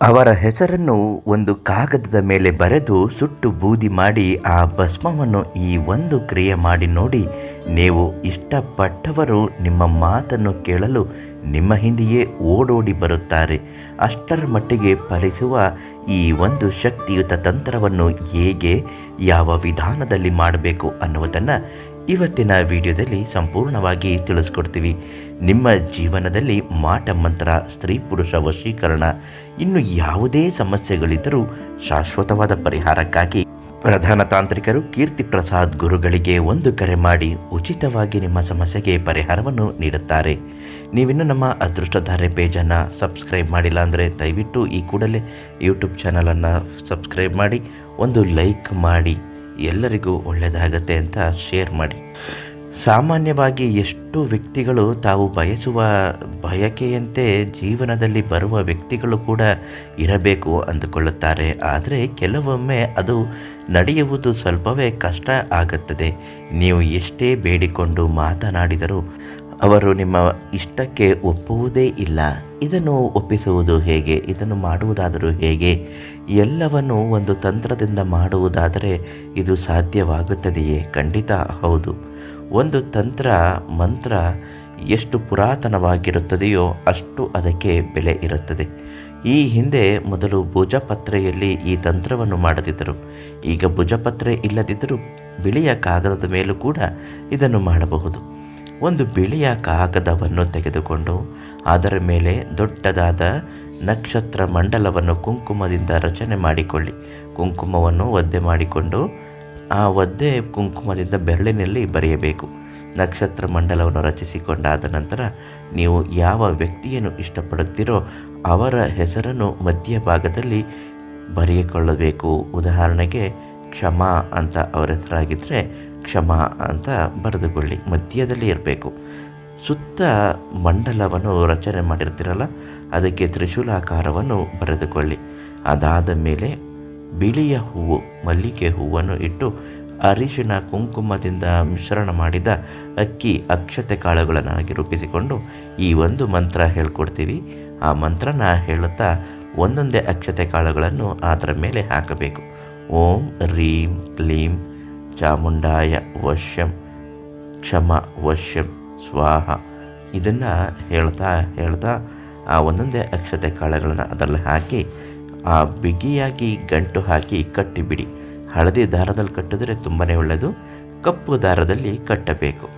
ಅವರ ಹೆಸರನ್ನು ಒಂದು ಕಾಗದದ ಮೇಲೆ ಬರೆದು ಸುಟ್ಟು ಬೂದಿ ಮಾಡಿ ಆ ಭಸ್ಮವನ್ನು ಈ ಒಂದು ಕ್ರಿಯೆ ಮಾಡಿ ನೋಡಿ, ನೀವು ಇಷ್ಟಪಟ್ಟವರು ನಿಮ್ಮ ಮಾತನ್ನು ಕೇಳಲು ನಿಮ್ಮ ಹಿಂದೆಯೇ ಓಡೋಡಿ ಬರುತ್ತಾರೆ. ಅಷ್ಟರ ಮಟ್ಟಿಗೆ ಫಲಿಸುವ ಈ ಒಂದು ಶಕ್ತಿಯುತ ತಂತ್ರವನ್ನು ಹೇಗೆ, ಯಾವ ವಿಧಾನದಲ್ಲಿ ಮಾಡಬೇಕು ಅನ್ನುವುದನ್ನು ಇವತ್ತಿನ ವಿಡಿಯೋದಲ್ಲಿ ಸಂಪೂರ್ಣವಾಗಿ ತಿಳಿಸ್ಕೊಡ್ತೀವಿ. ನಿಮ್ಮ ಜೀವನದಲ್ಲಿ ಮಾಟ ಮಂತ್ರ, ಸ್ತ್ರೀ ಪುರುಷ ವಶೀಕರಣ ಇನ್ನು ಯಾವುದೇ ಸಮಸ್ಯೆಗಳಿದ್ದರೂ ಶಾಶ್ವತವಾದ ಪರಿಹಾರಕ್ಕಾಗಿ ಪ್ರಧಾನ ತಾಂತ್ರಿಕರು ಕೀರ್ತಿ ಪ್ರಸಾದ್ ಗುರುಗಳಿಗೆ ಒಂದು ಕರೆ ಮಾಡಿ ಉಚಿತವಾಗಿ ನಿಮ್ಮ ಸಮಸ್ಯೆಗೆ ಪರಿಹಾರವನ್ನು ನೀಡುತ್ತಾರೆ. ನೀವಿನ್ನು ನಮ್ಮ ಅದೃಷ್ಟಧಾರೆ ಪೇಜನ್ನು ಸಬ್ಸ್ಕ್ರೈಬ್ ಮಾಡಿಲ್ಲ ಅಂದರೆ ದಯವಿಟ್ಟು ಈ ಕೂಡಲೇ ಯೂಟ್ಯೂಬ್ ಚಾನಲನ್ನು ಸಬ್ಸ್ಕ್ರೈಬ್ ಮಾಡಿ, ಒಂದು ಲೈಕ್ ಮಾಡಿ. ಎಲ್ಲರಿಗೂ ಒಳ್ಳೆಯದಾಗತ್ತೆ ಅಂತ ಶೇರ್ ಮಾಡಿ. ಸಾಮಾನ್ಯವಾಗಿ ಎಷ್ಟು ವ್ಯಕ್ತಿಗಳು ತಾವು ಬಯಸುವ, ಬಯಕೆಯಂತೆ ಜೀವನದಲ್ಲಿ ಬರುವ ವ್ಯಕ್ತಿಗಳು ಕೂಡ ಇರಬೇಕು ಅಂದುಕೊಳ್ಳುತ್ತಾರೆ. ಆದರೆ ಕೆಲವೊಮ್ಮೆ ಅದು ನಡೆಯುವುದು ಸ್ವಲ್ಪವೇ ಕಷ್ಟ ಆಗುತ್ತದೆ. ನೀವು ಎಷ್ಟೇ ಬೇಡಿಕೊಂಡು ಮಾತನಾಡಿದರೂ ಅವರು ನಿಮ್ಮ ಇಷ್ಟಕ್ಕೆ ಒಪ್ಪುವುದೇ ಇಲ್ಲ. ಇದನ್ನು ಒಪ್ಪಿಸುವುದು ಹೇಗೆ? ಇದನ್ನು ಮಾಡುವುದಾದರೂ ಹೇಗೆ? ಎಲ್ಲವನ್ನು ಒಂದು ತಂತ್ರದಿಂದ ಮಾಡುವುದಾದರೆ ಇದು ಸಾಧ್ಯವಾಗುತ್ತದೆಯೇ? ಖಂಡಿತ, ಹೌದು. ಒಂದು ತಂತ್ರ, ಮಂತ್ರ ಎಷ್ಟು ಪುರಾತನವಾಗಿರುತ್ತದೆಯೋ ಅಷ್ಟು ಅದಕ್ಕೆ ಬೆಲೆ ಇರುತ್ತದೆ. ಈ ಹಿಂದೆ ಮೊದಲು ಭುಜಪತ್ರೆಯಲ್ಲಿ ಈ ತಂತ್ರವನ್ನು ಮಾಡುತ್ತಿದ್ದರು ಈಗ ಭುಜಪತ್ರೆ ಇಲ್ಲದಿದ್ದರೂ ಬಿಳಿಯ ಕಾಗದದ ಮೇಲೂ ಕೂಡ ಇದನ್ನು ಮಾಡಬಹುದು. ಒಂದು ಬಿಳಿಯ ಕಾಗದವನ್ನು ತೆಗೆದುಕೊಂಡು ಅದರ ಮೇಲೆ ದೊಡ್ಡದಾದ ನಕ್ಷತ್ರ ಮಂಡಲವನ್ನು ಕುಂಕುಮದಿಂದ ರಚನೆ ಮಾಡಿಕೊಳ್ಳಿ. ಕುಂಕುಮವನ್ನು ಒದ್ದೆ ಮಾಡಿಕೊಂಡು ಆ ಒದ್ದೆ ಕುಂಕುಮದಿಂದ ಬೆರಳಿನಲ್ಲಿ ಬರೆಯಬೇಕು. ನಕ್ಷತ್ರ ಮಂಡಲವನ್ನು ರಚಿಸಿಕೊಂಡಾದ ನಂತರ ನೀವು ಯಾವ ವ್ಯಕ್ತಿಯನ್ನು ಇಷ್ಟಪಡುತ್ತೀರೋ ಅವರ ಹೆಸರನ್ನು ಮಧ್ಯಭಾಗದಲ್ಲಿ ಬರೆಯಿಕೊಳ್ಳಬೇಕು. ಉದಾಹರಣೆಗೆ ಕ್ಷಮಾ ಅಂತ ಅವರ ಹೆಸರಾಗಿದ್ದರೆ ಕ್ಷಮ ಅಂತ ಬರೆದುಕೊಳ್ಳಿ, ಮಧ್ಯದಲ್ಲಿ ಇರಬೇಕು. ಸುತ್ತ ಮಂಡಲವನ್ನು ರಚನೆ ಮಾಡಿರ್ತಿರಲ್ಲ, ಅದಕ್ಕೆ ತ್ರಿಶೂಲಾಕಾರವನ್ನು ಬರೆದುಕೊಳ್ಳಿ. ಅದಾದ ಮೇಲೆ ಬಿಳಿಯ ಹೂವು, ಮಲ್ಲಿಗೆ ಹೂವನ್ನು ಇಟ್ಟು ಅರಿಶಿನ ಕುಂಕುಮದಿಂದ ಮಿಶ್ರಣ ಮಾಡಿದ ಅಕ್ಕಿ ಅಕ್ಷತೆ ಕಾಳುಗಳನ್ನಾಗಿ ರೂಪಿಸಿಕೊಂಡು ಈ ಒಂದು ಮಂತ್ರ ಹೇಳ್ಕೊಡ್ತೀವಿ. ಆ ಮಂತ್ರನ ಹೇಳುತ್ತಾ ಒಂದೊಂದೇ ಅಕ್ಷತೆ ಕಾಳುಗಳನ್ನು ಅದರ ಮೇಲೆ ಹಾಕಬೇಕು. ಓಂ, ರೀಂ, ಕ್ಲೀಂ ಚಾಮುಂಡಾಯ ವಶ್ಯಂ, ಕ್ಷಮ ವಶ್ಯಂ, ಸ್ವಾಹ. ಇದನ್ನು ಹೇಳ್ತಾ ಹೇಳ್ತಾ ಆ ಒಂದೊಂದೇ ಅಕ್ಷತೆ ಕಾಳುಗಳನ್ನು ಅದರಲ್ಲಿ ಹಾಕಿ, ಆ ಬಿಗಿಯಾಗಿ ಗಂಟು ಹಾಕಿ ಕಟ್ಟಿಬಿಡಿ. ಹಳದಿ ದಾರದಲ್ಲಿ ಕಟ್ಟಿದ್ರೆ ತುಂಬಾ ಒಳ್ಳೆಯದು ಕಪ್ಪು ದಾರದಲ್ಲಿ ಕಟ್ಟಬೇಕು.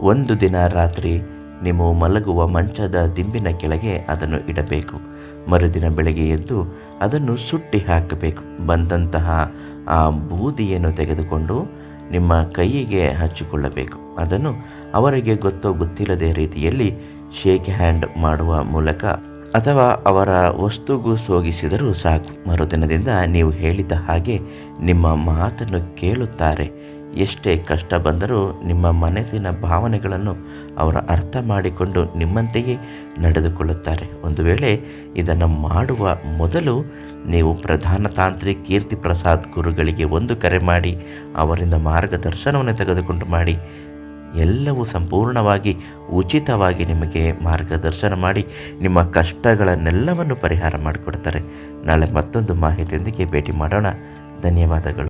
ಒಂದು ದಿನ ರಾತ್ರಿ ನೀವು ಮಲಗುವ ಮಂಚದ ದಿಂಬಿನ ಕೆಳಗೆ ಅದನ್ನು ಇಡಬೇಕು. ಮರುದಿನ ಬೆಳಗ್ಗೆ ಎದ್ದು ಅದನ್ನು ಸುಟ್ಟಿ ಹಾಕಬೇಕು. ಬಂದಂತಹ ಆ ಬೂದಿಯನ್ನು ತೆಗೆದುಕೊಂಡು ನಿಮ್ಮ ಕೈಯಿಗೆ ಹಚ್ಚಿಕೊಳ್ಳಬೇಕು. ಅದನ್ನು ಅವರಿಗೆ ಗೊತ್ತೋ ಗೊತ್ತಿಲ್ಲದೆ ರೀತಿಯಲ್ಲಿ ಶೇಕ್ ಹ್ಯಾಂಡ್ ಮಾಡುವ ಮೂಲಕ ಅಥವಾ ಅವರ ವಸ್ತುಗೂ ಸೋಗಿಸಿದರೂ ಸಾಕು. ಮರುದಿನದಿಂದ ನೀವು ಹೇಳಿದ ಹಾಗೆ ನಿಮ್ಮ ಮಾತನ್ನು ಕೇಳುತ್ತಾರೆ. ಎಷ್ಟೇ ಕಷ್ಟ ಬಂದರೂ ನಿಮ್ಮ ಮನಸ್ಸಿನ ಭಾವನೆಗಳನ್ನು ಅವರ ಅರ್ಥ ಮಾಡಿಕೊಂಡು ನಿಮ್ಮಂತೆಯೇ ನಡೆದುಕೊಳ್ಳುತ್ತಾರೆ. ಒಂದು ವೇಳೆ ಇದನ್ನು ಮಾಡುವ ಮೊದಲು ನೀವು ಪ್ರಧಾನ ತಾಂತ್ರಿಕ ಕೀರ್ತಿ ಪ್ರಸಾದ್ ಗುರುಗಳಿಗೆ ಒಂದು ಕರೆ ಮಾಡಿ, ಅವರಿಂದ ಮಾರ್ಗದರ್ಶನವನ್ನು ತೆಗೆದುಕೊಂಡು ಮಾಡಿ, ಎಲ್ಲವೂ ಸಂಪೂರ್ಣವಾಗಿ ಉಚಿತವಾಗಿ ನಿಮಗೆ ಮಾರ್ಗದರ್ಶನ ಮಾಡಿ ನಿಮ್ಮ ಕಷ್ಟಗಳನ್ನೆಲ್ಲವನ್ನು ಪರಿಹಾರ ಮಾಡಿಕೊಡ್ತಾರೆ. ನಾಳೆ ಮತ್ತೊಂದು ಮಾಹಿತಿಯೊಂದಿಗೆ ಭೇಟಿ ಮಾಡೋಣ. ಧನ್ಯವಾದಗಳು.